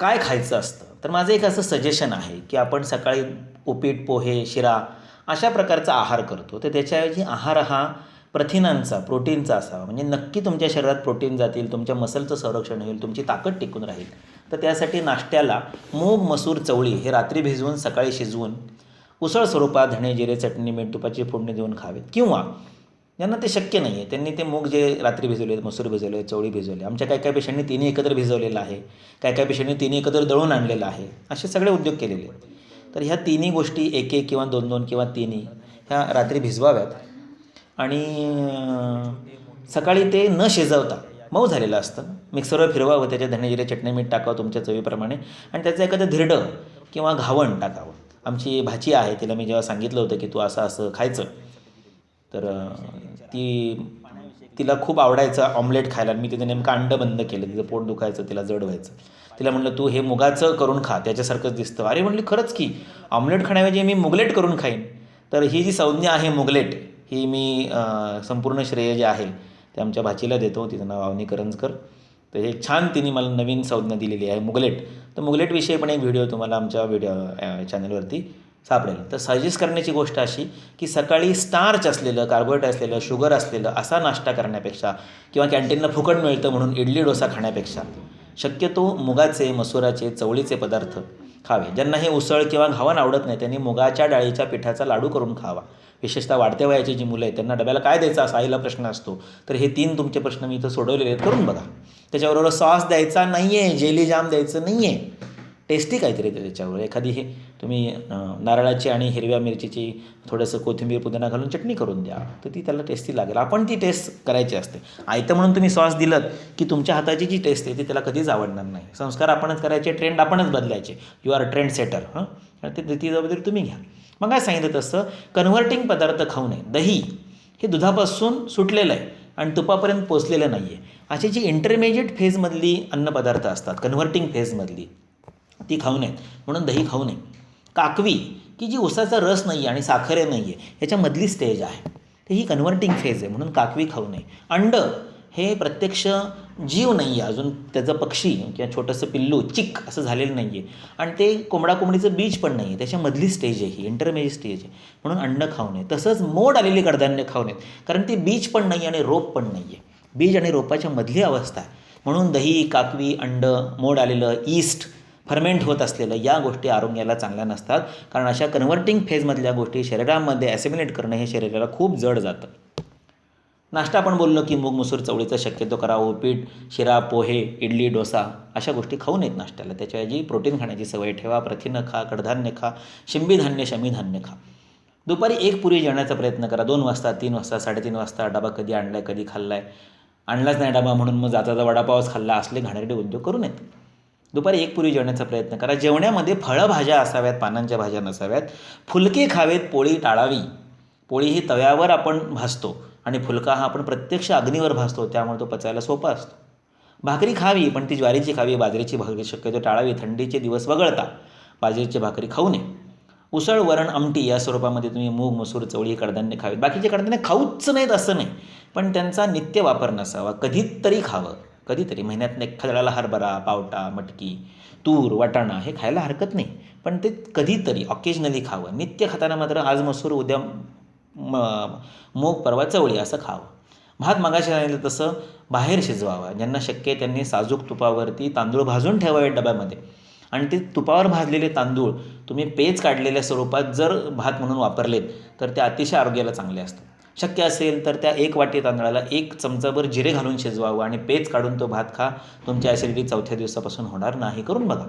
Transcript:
काय खायचं असतं? तर माझं एक असं सजेशन आहे की आपण सकाळी उपीट पोहे शिरा अशा प्रकारचा आहार करतो. तर त्याच्याऐवजी आहार हा प्रथिनांचा प्रोटीनचा असावा. म्हणजे नक्की तुमच्या शरीरात प्रोटीन जातील तुमच्या मसलचं संरक्षण होईल तुमची ताकद टिकून राहील. तर त्यासाठी नाश्त्याला मूग मसूर चवळी हे रात्री भिजवून सकाळी शिजवून उसळ स्वरूपात धणे जिरे चटणी मीठ तुपाची फोडणी देऊन खावेत. किंवा ज्यांना ते शक्य नाही आहे त्यांनी ते मूग जे रात्री भिजवले मसूर भिजवले चवळी भिजवले आमच्या काही काही पेशंटनी तिन्ही एकत्र भिजवलेलं आहे. काही काही पेशंटनी तिन्ही एकत्र दळून आणलेलं आहे. असे सगळे उद्योग केलेले आहेत. तर ह्या तिन्ही गोष्टी एक एक किंवा दोन दोन किंवा तिन्ही ह्या रात्री भिजवाव्यात. आणि सकाळी ते न शिजवता मऊ झालेलं असतं. मिक्सरवर फिरवावं त्याच्या धणे चटणी मीठ टाकावं तुमच्या चवीप्रमाणे आणि त्याचं एखादं धिरडं किंवा घावण टाकावं. आमची भाची आहे तिला मी जेव्हा सांगितलं होतं की तू असं असं खायचं. तर ती तिला खूप आवडायचं ऑमलेट खायला. मी तिचं नेमकं अंडं बंद केलं. तिचं पोट दुखायचं तिला जड व्हायचं. तिला म्हटलं तू हे मुगाचं करून खा. त्याच्यासारखंच दिसतं. अरे म्हटली खरंच की. ऑमलेट खाण्याऐवजी मी मुगलेट करून खाईन. तर ही जी संज्ञा आहे मुगलेट ही मी संपूर्ण श्रेय जे आहे ते आमच्या भाचीला देतो. तिचं नाव अवनी करंजकर. तर हे छान तिने मला नवीन संज्ञा दिलेली आहे मुगलेट. तर मुगलेटविषयी पण एक व्हिडिओ तुम्हाला आमच्या व्हिडिओ चॅनलवरती सापडेल. तर सजेस्ट करण्याची गोष्ट अशी की सकाळी स्टार्च असलेलं कार्बोहायड्रेट असलेलं शुगर असलेलं असा नाश्ता करण्यापेक्षा किंवा कॅन्टीनला फुकट मिळतं म्हणून इडली डोसा खाण्यापेक्षा शक्यतो मुगाचे मसुराचे चवळीचे पदार्थ खावे. ज्यांना हे उसळ किंवा घावण आवडत नाही त्यांनी मुगाच्या डाळीच्या पिठाचा लाडू करून खावा. विशेषतः वाढत्या वयाची जी मुलं आहेत त्यांना डब्याला काय द्यायचा असा आईला प्रश्न असतो तर हे तीन तुमचे प्रश्न मी इथं सोडवलेले आहेत. करून बघा. त्याच्याबरोबर सॉस द्यायचा नाही आहे जेली जाम द्यायचं नाही आहे टेस्टी काहीतरी द्या त्याच्यावर. एखादी हे तुम्ही नारळाची आणि हिरव्या मिरचीची थोडंसं कोथिंबीर पुदिना घालून चटणी करून द्या तर ती त्याला टेस्टी लागेल. आपण ती टेस्ट करायची असते. आयतं म्हणून तुम्ही सॉस दिलं की तुमच्या हाताची जी टेस्ट आहे ती त्याला कधीच आवडणार नाही. संस्कार आपणच करायचे ट्रेंड आपणच बदलायचे. यू आर ट्रेंड सेटर हां? ते ती जबाबदारी तुम्ही घ्या. मग काय सांगितलं तसं? कन्व्हर्टिंग पदार्थ खाऊ नये. दही हे दुधापासून सुटलेलं आहे आणि तुपापर्यंत पोचलेलं नाही आहे अशी जी इंटरमिजिएट फेजमधली अन्नपदार्थ असतात कन्व्हर्टिंग फेजमधली ती खाऊ नयेत. म्हणून दही खाऊ नये. काकवी की जी उसाचा रस नाही आहे आणि साखर नाही आहे ह्याच्यामधली स्टेज आहे. तर ही कन्व्हर्टिंग फेज आहे म्हणून काकवी खाऊ नये. अंड हे प्रत्यक्ष जीव नाही आहे अजून त्याचं पक्षी किंवा छोटंसं पिल्लू चिक असं झालेलं नाही आहे आणि ते कोंबडा कोंबडीचं बीज पण नाही आहे त्याच्यामधली स्टेज आहे ही इंटरमेज स्टेज आहे. म्हणून अंड खाऊ नये. तसंच मोड आलेली कडधान्य खाऊ नयेत कारण ते बीज पण नाही आणि रोप पण नाही आहे बीज आणि रोपाच्या मधली अवस्था आहे. म्हणून दही काकवी अंड मोड आलेलं ईस्ट फर्मेंट होत असलेलं या गोष्टी आरोग्याला चांगल्या नसतात. कारण अशा कन्व्हर्टिंग फेजमधल्या गोष्टी शरीरामध्ये ॲसिमिलेट करणं हे शरीराला खूप जड जातं. नाश्ता आपण बोललो की मूग मसूर चवळीचा शक्यतो करा उपीट शिरा पोहे इडली डोसा अशा गोष्टी खाऊ नयेत नाश्त्याला. त्याच्याऐवजी प्रोटीन खाण्याची सवय ठेवा प्रथिनं खा कडधान्य खा शिंबी धान्य शमी धान्य खा. दुपारी एक पुरी जेवण्याचा प्रयत्न करा. दोन वाजता तीन वाजता साडेतीन वाजता डबा कधी आणलाय कधी खाल्लाय. आणलाच नाही डबा म्हणून मग जाताचा वडापावच खाल्ला असले घाणेरडे उद्योग करू नयेत. दुपारी एक पुरी जेवण्याचा प्रयत्न करा. जेवण्यामध्ये फळभाज्या असाव्यात पानांच्या भाज्या नसाव्यात. फुलके खावेत पोळी टाळावी. पोळी ही तव्यावर आपण भाजतो आणि फुलका हा आपण प्रत्यक्ष अग्नीवर भाजतो त्यामुळे तो पचायला सोपा असतो. भाकरी खावी पण ती ज्वारीची खावी बाजरीची भाकरी शक्यतो टाळावी. थंडीचे दिवस वगळता बाजरीची भाकरी खाऊ नये. उसळ वरण आमटी या स्वरूपामध्ये तुम्ही मूग मसूर चवळी कडधान्य खावीत. बाकीचे कडधान्य खाऊच नाहीत असं नाही पण त्यांचा नित्य वापर नसावा. कधीतरी खावं. कधीतरी महिन्यात एखाद्याला हरभरा पावटा मटकी तूर वाटाणा हे खायला हरकत नाही. पण ते कधीतरी ऑकेजनली खावं. नित्य खाताना मात्र आज मसूर उद्या म मूग परवा चवळी असं खावं. भात मगाशी सांगितलं तसं बाहेर शिजवावा. ज्यांना शक्य आहे त्यांनी साजूक तुपावरती तांदूळ भाजून ठेवावे डब्यामध्ये. आणि ते तुपावर भाजलेले तांदूळ तुम्ही पेज काढलेल्या स्वरूपात जर भात म्हणून वापरलेत तर ते अतिशय आरोग्याला चांगले असतात. शक्य असेल तर त्या एक वाटी तांदळाला एक चमचाभर जिरे घालून शिजवावं आणि पेज काढून तो भात खा. तुमच्या ॲसिडिटी चौथ्या दिवसापासून होणार नाही. करून बघा.